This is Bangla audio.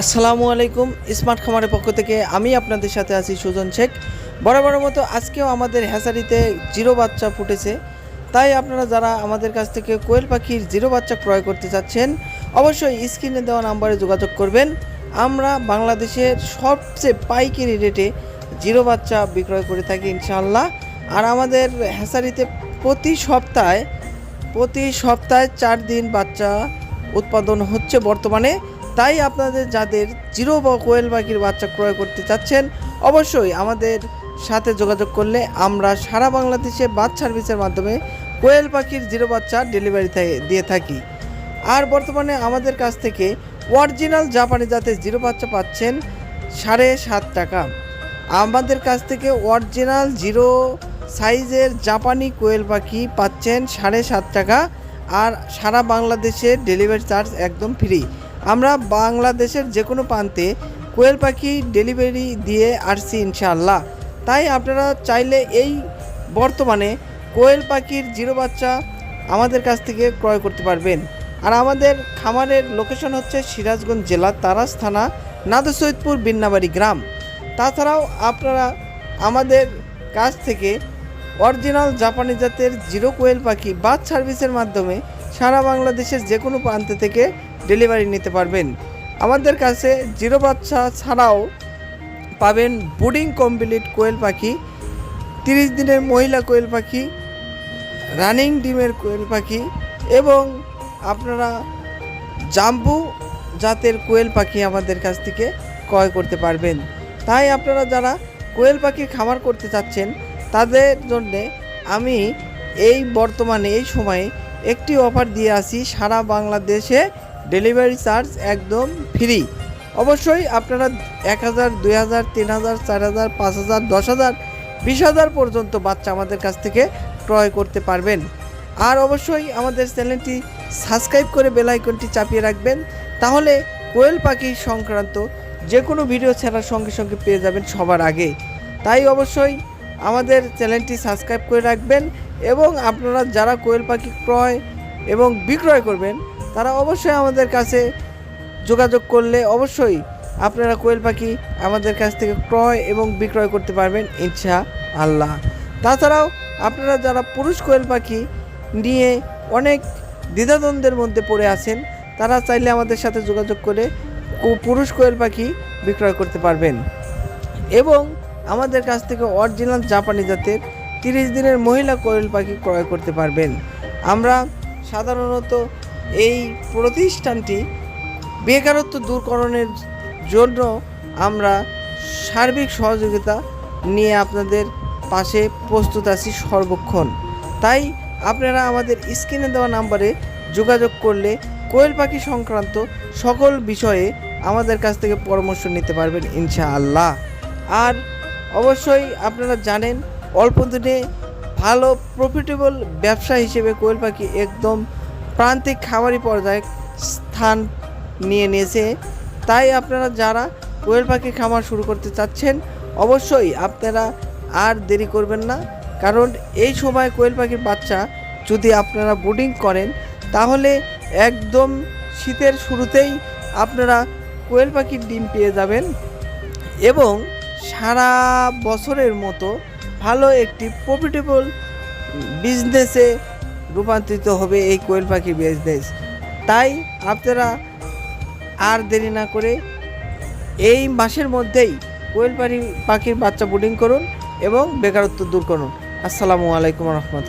আসসালামু আলাইকুম, স্মার্ট খামারের পক্ষ থেকে আমি আপনাদের সাথে আছি সুজন শেখ। বরাবর মতো আজকেও আমাদের হ্যাসারিতে জিরো বাচ্চা ফুটেছে। তাই আপনারা যারা আমাদের কাছ থেকে কোয়েল পাখির জিরো বাচ্চা ক্রয় করতে চাচ্ছেন, অবশ্যই স্ক্রিনে দেওয়া নাম্বারে যোগাযোগ করবেন। আমরা বাংলাদেশের সবচেয়ে পাইকারি রেটে জিরো বাচ্চা বিক্রয় করে থাকি ইনশাআল্লাহ। আর আমাদের হ্যাসারিতে প্রতি সপ্তাহে প্রতি সপ্তাহে চার দিন বাচ্চা উৎপাদন হচ্ছে বর্তমানে। তাই আপনাদের যাদের জিরো বা কোয়েল পাখির বাচ্চা ক্রয় করতে চাচ্ছেন, অবশ্যই আমাদের সাথে যোগাযোগ করলে আমরা সারা বাংলাদেশে বাস সার্ভিসের মাধ্যমে কোয়েল পাখির জিরো বাচ্চা ডেলিভারি দিয়ে থাকি। আর বর্তমানে আমাদের কাছ থেকে অরিজিনাল জাপানি জাতের জিরো বাচ্চা পাচ্ছেন সাড়ে সাত টাকা। আমাদের কাছ থেকে অরিজিনাল জিরো সাইজের জাপানি কোয়েল পাখি পাচ্ছেন সাড়ে সাত টাকা আর সারা বাংলাদেশে ডেলিভারি চার্জ একদম ফ্রি। আমরা বাংলাদেশের যে কোনো প্রান্তে কোয়েল পাখি ডেলিভারি দিয়ে আসছি ইনশাআল্লাহ। তাই আপনারা চাইলে এই বর্তমানে কোয়েল পাখির জিরো বাচ্চা আমাদের কাছ থেকে ক্রয় করতে পারবেন। আর আমাদের খামারের লোকেশন হচ্ছে সিরাজগঞ্জ জেলার তারাস থানা নাদু সৈয়দপুর বিন্নাবাড়ি গ্রাম। তাছাড়াও আপনারা আমাদের কাছ থেকে অরিজিনাল জাপানি জাতের জিরো কোয়েল পাখি বাস সার্ভিসের মাধ্যমে সারা বাংলাদেশের যে কোনো প্রান্ত থেকে ডেলিভারি নিতে পারবেন। আমাদের কাছে জিরো বাচ্চা ছাড়াও পাবেন বুডিং কমপ্লিট কোয়েল পাখি, তিরিশ দিনের মহিলা কোয়েল পাখি, রানিং ডিমের কোয়েল পাখি এবং আপনারা জাম্বু জাতের কোয়েল পাখি আমাদের কাছ থেকে ক্রয় করতে পারবেন। তাই আপনারা যারা কোয়েল পাখির খামার করতে চাচ্ছেন, তাদের জন্যে আমি এই বর্তমানে এই সময়ে একটি অফার দিয়ে আসি, সারা বাংলাদেশে ডেলিভারি চার্জ একদম ফ্রি। অবশ্যই আপনারা এক হাজার, দুই হাজার, তিন হাজার, চার হাজার, পাঁচ হাজার, দশ হাজার, বিশ হাজার পর্যন্ত বাচ্চা আমাদের কাছ থেকে ক্রয় করতে পারবেন। আর অবশ্যই আমাদের চ্যানেলটি সাবস্ক্রাইব করে বেল আইকনটি চাপিয়ে রাখবেন। তাহলে কোয়েল পাখি সংক্রান্ত যে কোনো ভিডিও ছাড়ার সঙ্গে সঙ্গে পেয়ে যাবেন সবার আগে। তাই অবশ্যই আমাদের চ্যানেলটি সাবস্ক্রাইব করে রাখবেন এবং আপনারা যারা কোয়েল পাখি ক্রয় এবং বিক্রয় করবেন তারা অবশ্যই আমাদের কাছে যোগাযোগ করলে অবশ্যই আপনারা কোয়েল পাখি আমাদের কাছ থেকে ক্রয় এবং বিক্রয় করতে পারবেন ইনশা আল্লাহ তাছাড়াও আপনারা যারা পুরুষ কোয়েল পাখি নিয়ে অনেক দ্বিধাদ্বন্দ্বের মধ্যে পড়ে আছেন, তারা চাইলে আমাদের সাথে যোগাযোগ করে পুরুষ কোয়েল পাখি বিক্রয় করতে পারবেন। এবং আমাদের কাছ থেকে অরিজিনাল জাপানি জাতের তিরিশ দিনের মহিলা কোয়েল পাখি ক্রয় করতে পারবেন। আমরা সাধারণত এই প্রতিষ্ঠানটি বেকারত্ব দূরকরণের জন্য আমরা সার্বিক সহযোগিতা নিয়ে আপনাদের পাশে প্রস্তুত আছি সর্বক্ষণ। তাই আপনারা আমাদের স্ক্রিনে দেওয়া নাম্বারে যোগাযোগ করলে কোয়েল পাখি সংক্রান্ত সকল বিষয়ে আমাদের কাছ থেকে পরামর্শ নিতে পারবেন ইনশাআল্লাহ। আর অবশ্যই আপনারা জানেন, অল্প দিনে ভালো প্রফিটেবল ব্যবসা হিসেবে কোয়েল পাখি একদম প্রান্তিক খামারি পর্যায়ে স্থান নিয়ে নিয়েছে। তাই আপনারা যারা কোয়েল পাখি খামার শুরু করতে চাচ্ছেন, অবশ্যই আপনারা আর দেরি করবেন না। কারণ এই সময় কোয়েল পাখির বাচ্চা যদি আপনারা বোর্ডিং করেন, তাহলে একদম শীতের শুরুতেই আপনারা কোয়েল পাখির ডিম পেয়ে যাবেন এবং সারা বছরের মতো ভালো একটি প্রফিটেবল বিজনেসে রূপান্তরিত হবে এই কোয়েল পাখি বিজনেস তাই আপনারা আর দেরি না করে এই মাসের মধ্যেই কোয়েল পাখি পাখির বাচ্চা বুডিং করুন এবং বেকারত্ব দূর করুন। আসসালামু আলাইকুম রহমতুল্লাহ।